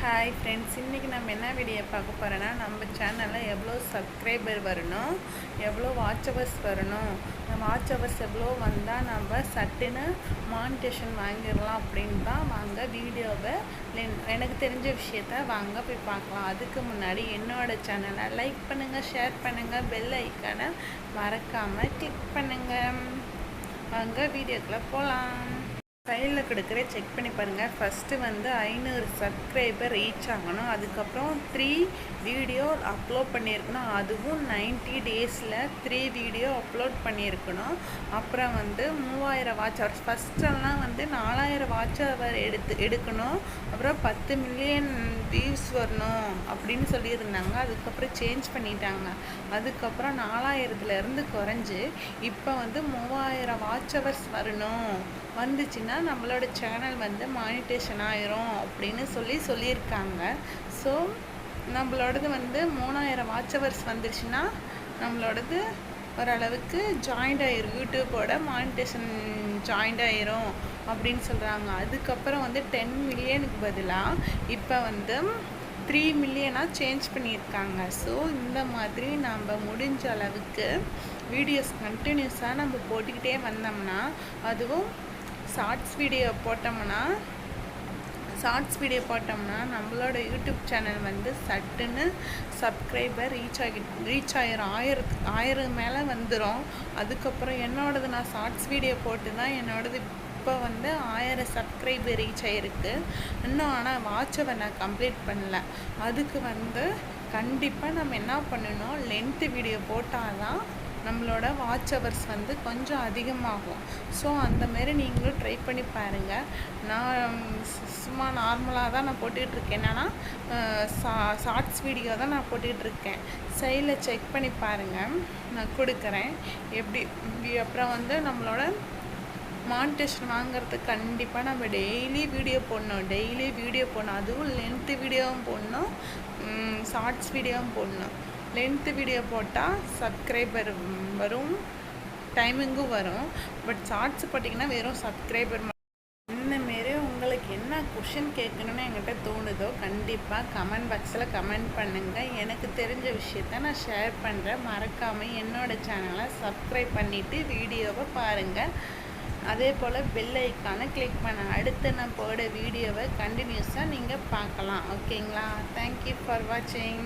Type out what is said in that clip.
Hi friends இன்றைக்கி நம்ம என்ன வீடியோ பார்க்க போகிறோன்னா நம்ம சேனலில் எவ்வளோ சப்ஸ்கிரைபர் வரணும் எவ்வளோ வாட்ச் ஹவர்ஸ் வரணும் வாட்ச் ஹவர்ஸ் எவ்வளோ வந்தால் நம்ம சட்டுன்னு மானிட்டேஷன் வாங்கிடலாம் அப்படின்னு தான் வாங்க வீடியோவை எனக்கு தெரிஞ்ச விஷயத்த வாங்க போய் பார்க்கலாம். அதுக்கு முன்னாடி என்னோட சேனலை லைக் பண்ணுங்கள் ஷேர் பண்ணுங்கள் பெல் ஐக்கானை மறக்காமல் கிளிக் பண்ணுங்கள் வாங்க வீடியோக்குள்ளே போகலாம் ஃபைலில் கொடுக்குற செக் பண்ணி பாருங்கள் ஃபஸ்ட்டு வந்து ஐநூறு சப்ஸ்கிரைபர் ரீச் ஆகணும். அதுக்கப்புறம் த்ரீ வீடியோ அப்லோட் பண்ணியிருக்கணும். அதுவும் நைன்ட்டி டேஸில் த்ரீ வீடியோ அப்லோட் பண்ணியிருக்கணும். அப்புறம் வந்து மூவாயிரம் வாட்ச் ஹவர்ஸ் ஃபஸ்ட்டெல்லாம் வந்து நாலாயிரம் வாட்ச் ஹவர் எடுத்து எடுக்கணும். அப்புறம் பத்து மில்லியன் வியூஸ் வரணும் அப்படின்னு சொல்லியிருந்தாங்க. அதுக்கப்புறம் சேஞ்ச் பண்ணிட்டாங்க. அதுக்கப்புறம் நாலாயிரத்துலேருந்து குறைஞ்சி இப்போ வந்து மூவாயிரம் வாட்ச் ஹவர்ஸ் வரணும். வந்துச்சுன்னா நம்மளோட சேனல் வந்து மானிட்டேஷன் ஆயிரும் அப்படின்னு சொல்லி சொல்லியிருக்காங்க. ஸோ நம்மளோடது வந்து மூணாயிரம் வாட்ச் ஹவர்ஸ் வந்துருச்சுன்னா நம்மளோடது ஓரளவுக்கு ஜாயிண்ட் ஆயிரும். யூடியூப்போட மானிட்டேஷன் ஜாயிண்ட் ஆயிரும் அப்படின்னு சொல்கிறாங்க அதுக்கப்புறம் வந்து டென் மில்லியனுக்கு பதிலாக இப்போ வந்து த்ரீ மில்லியனாக சேஞ்ச் பண்ணியிருக்காங்க. ஸோ இந்த மாதிரி நம்ம முடிஞ்ச அளவுக்கு வீடியோஸ் கண்டினியூஸாக நம்ம போட்டுக்கிட்டே வந்தோம்னா அதுவும் ஷார்ட்ஸ் வீடியோ போட்டோம்னா ஷார்ட்ஸ் வீடியோ போட்டோம்னா நம்மளோட யூடியூப் சேனல் வந்து சட்டுன்னு சப்ஸ்கிரைபர் ரீச் ஆகி ரீச் ஆயிரும். ஆயிரத்து ஆயிரம் மேலே வந்துடும் அதுக்கப்புறம் என்னோடது நான் ஷார்ட்ஸ் வீடியோ போட்டு தான் என்னோடது இப்போ வந்து ஆயிரம் சப்ஸ்கிரைபர் ரீச் ஆகிருக்கு இன்னும் ஆனால் வாட்சவை நான் கம்ப்ளீட் பண்ணல. அதுக்கு வந்து கண்டிப்பாக நம்ம என்ன பண்ணணும்? லென்த்து வீடியோ போட்டால் தான் நம்மளோட வாட்ச் ஹவர்ஸ் வந்து கொஞ்சம் அதிகமாகும். ஸோ அந்தமாரி நீங்களும் ட்ரை பண்ணி பாருங்கள் நான் சும்மா நார்மலாக தான் நான் போட்டுட்ருக்கேன் என்னென்னா சா ஷார்ட்ஸ் வீடியோ தான் நான் போட்டுட்ருக்கேன் சைடில் செக் பண்ணி பாருங்கள் நான் கொடுக்குறேன். எப்படி அப்புறம் வந்து நம்மளோட மானிட்டேஷன் வாங்குறதுக்கு கண்டிப்பாக நம்ம டெய்லி வீடியோ போடணும். டெய்லி வீடியோ போடணும். அதுவும் லென்த்து வீடியோவும் போடணும். ஷார்ட்ஸ் வீடியோவும் போடணும். லென்த்து வீடியோ போட்டால் சப்ஸ்கிரைபர் வரும் டைமிங்கும் வரும். பட் ஷார்ட்ஸ் போட்டிங்கன்னா வெறும் சப்ஸ்கிரைபர் இந்தமாரி உங்களுக்கு என்ன கொஷின் கேட்கணுன்னு என்கிட்ட தோணுதோ கண்டிப்பாக கமெண்ட் பாக்ஸில் கமெண்ட் பண்ணுங்கள் எனக்கு தெரிஞ்ச விஷயத்த நான் ஷேர் பண்ணுறேன் மறக்காமல் என்னோடய சேனலை சப்ஸ்கிரைப் பண்ணிவிட்டு வீடியோவை பாருங்கள் அதே போல் பெல் ஐக்கானை கிளிக் பண்ண அடுத்து நான் போட வீடியோவை கண்டினியூஸாக நீங்கள் பார்க்கலாம். ஓகேங்களா தேங்க்யூ ஃபார் வாட்சிங்